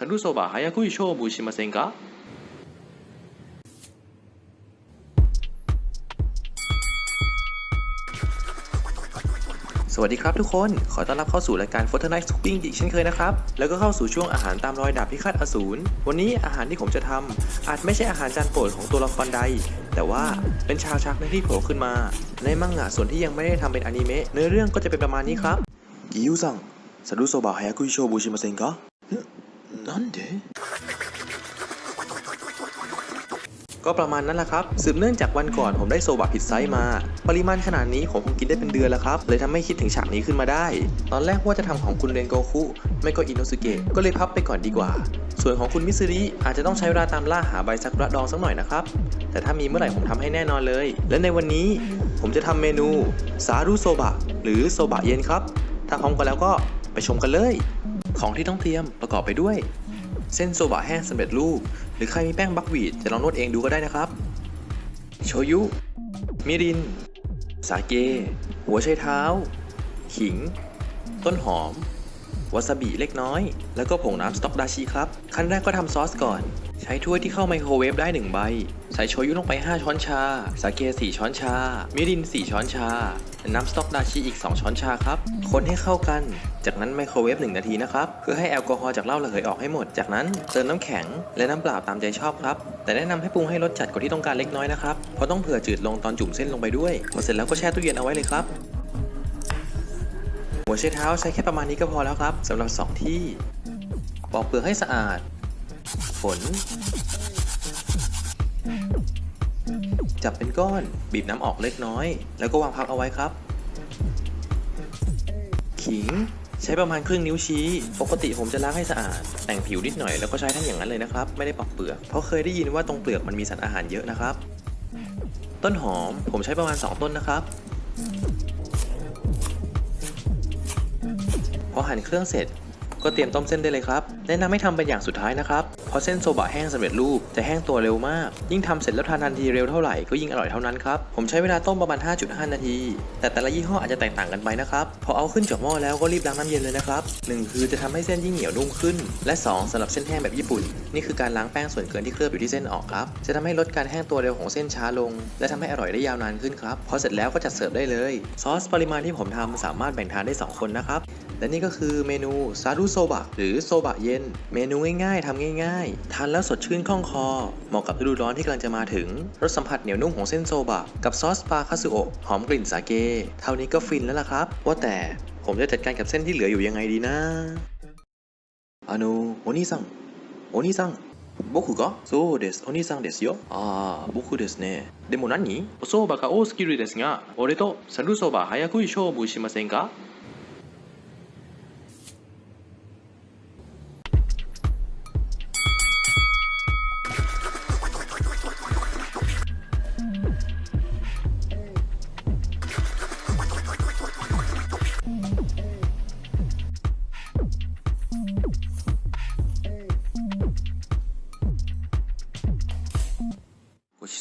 ざるそば早食い勝負しませんか สวัสดีครับทุกคน ขอต้อนรับเข้าสู่รายการ Fortnite Cooking อีกเช่นเคยนะครับ แล้วก็เข้าสู่ช่วงอาหารตามรอยดาบพิฆาตอสูร วันนี้อาหารที่ผมจะทำอาจไม่ใช่อาหารจานโปรดของตัวละครใด แต่ว่าเป็นชาวชักในที่โผล่ขึ้นมา ในมังงะส่วนที่ยังไม่ได้ทำเป็นอนิเมะเนื้อเรื่องก็จะเป็นประมาณนี้ครับกิยูซังซารุโซบะฮายากุโชบุชิมาเซนกะ なんでก็ประมาณนั้นแหละครับ สืบเนื่องจากวันก่อนผมได้โซบะผิดไซส์มา ปริมาณขนาดนี้ผมคงกินได้เป็นเดือนแล้วครับ เลยทำให้คิดถึงฉากนี้ขึ้นมาได้ ตอนแรกว่าจะทำของคุณเรนโกคุ ไม่ก็อินโนสุเกะ ก็เลยพับไปก่อนดีกว่า ส่วนของคุณมิซึริอาจจะต้องใช้เวลาตามล่าหาใบซากุระดองสักหน่อยนะครับ แต่ถ้ามีเมื่อไหร่ผมทำให้แน่นอนเลย และในวันนี้ผมจะทำเมนูซารุโซบะหรือโซบะเย็นครับ ถ้าพร้อมกันแล้วก็ไปชมกันเลย ของที่ต้องเตรียมประกอบไปด้วย เส้นโซบะแห้งสำเร็จรูป หรือใครมีแป้งบักวีดจะลองนวดเองดูก็ได้นะครับ โชยุ มิริน สาเก หัวไชเท้า ขิง ต้นหอม วาซาบิเล็กน้อย แล้วก็ผงน้ำสต๊อกดาชิครับ ขั้นแรกก็ทำซอสก่อน ใช้ถ้วยที่เข้าไมโครเวฟได้ 1 ใบ ใส่โชยุลงไป 5 ช้อนชา สาเก 4 ช้อนชา มิริน 4 ช้อนชา น้ำสต๊อกดาชิอีก 2 ช้อนชาครับ คนให้เข้ากัน จากนั้นไมโครเวฟ1นาทีนะครับ เพื่อให้แอลกอฮอล์จากเหล้าระเหยออกให้หมด จากนั้นเติมน้ำแข็งและน้ำเปล่าตามใจชอบครับแต่แนะนำให้ปรุงให้รสจัดกว่าที่ต้องการเล็กน้อยนะครับ เพราะต้องเผื่อจืดลงตอนจุ่มเส้นลงไปด้วย พอเสร็จแล้วก็แช่ตู้เย็นเอาไว้เลยครับ วไชเท้าใช้แค่ประมาณนี้ก็พอแล้วครับสำหรับ 2 ที่ ปอกเปลือกให้สะอาด ฝน จับเป็นก้อน บีบน้ำออกเล็กน้อย แล้วก็วางพักเอาไว้ครับ ขิง ใช้ประมาณครึ่งนิ้วชี้ ปกติผมจะล้างให้สะอาด แต่งผิวนิดหน่อยแล้วก็ใช้ทั้งอย่างนั้นเลยนะครับ ไม่ได้ปอกเปลือก เพราะเคยได้ยินว่าตรงเปลือกมันมีสารอาหารเยอะนะครับ ต้นหอมผมใช้ประมาณ 2 ต้นนะครับ พอหั่นเครื่องเสร็จ ก็เตรียมต้มเส้นได้เลยครับ แนะนำให้ทำเป็นอย่างสุดท้ายนะครับ เพราะเส้นโซบะแห้งสำเร็จรูปจะแห้งตัวเร็วมาก ยิ่งทำเสร็จแล้วทานทันทีเร็วเท่าไหร่ก็ยิ่งอร่อยเท่านั้นครับ ผมใช้เวลาต้มประมาณ 5.5 นาที แต่แต่ละยี่ห้ออาจจะแตกต่างกันไปนะครับ พอเอาขึ้นจากหม้อแล้วก็รีบล้างน้ำเย็นเลยนะครับหนึ่งคือจะทำให้เส้นยิ่งเหนียวนุ่มขึ้น และสองสำหรับเส้นแห้งแบบญี่ปุ่น นี่คือการล้างแป้งส่วนเกินที่เคลือบอยู่ที่เส้นออกครับ จะทำให้ลดการแห้งตัวเร็วของเส้นช้าลง และทำให้อร่อยได้ยาวนานขึ้นครับ พอเสร็จแล้วก็จัดเสิร์ฟได้เลย ซอสปริมาณที่ผมทำสามารถแบ่งทานได้สองคนนะครับ และนี่ก็คือเมนูซารุโซบะหรือโซบะเย็น เมนูง่ายๆทำง่ายๆ ทานแล้วสดชื่นคล่องคอ เหมาะกับฤดูร้อนที่กำลังจะมาถึง รสสัมผัสเหนียวนุ่มของเส้นโซบะ กับซอสปลาคาสึโอะหอมกลิ่นสาเก เท่านี้ก็ฟินแล้วล่ะครับ ว่าแต่ผมจะจัดการกับเส้นที่เหลืออยู่ยังไงดีนะあのお兄さんお兄さん僕がそうですお兄さんですよああ僕ですねでも何お蕎麦が多すぎるですが俺とざるそば早食い勝負しませんか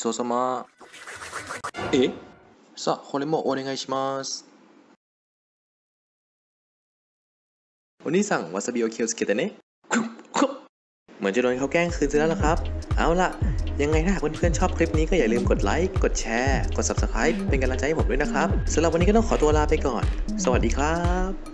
ซซามะเอ๊ะซะโคเลโมโอเนไงชิมัสวันซาบิอเหมือนจะโดนเขาแกล้งคืนซะแล้วครับ เอาล่ะ ยังไงถ้าหากเพื่อนๆชอบคลิปนี้ก็อย่าลืมกดไลค์ กดแชร์ กด Subscribe เป็นกำลังใจให้ผมด้วยนะครับสำหรับวันนี้ก็ต้องขอตัวลาไปก่อน สวัสดีครับ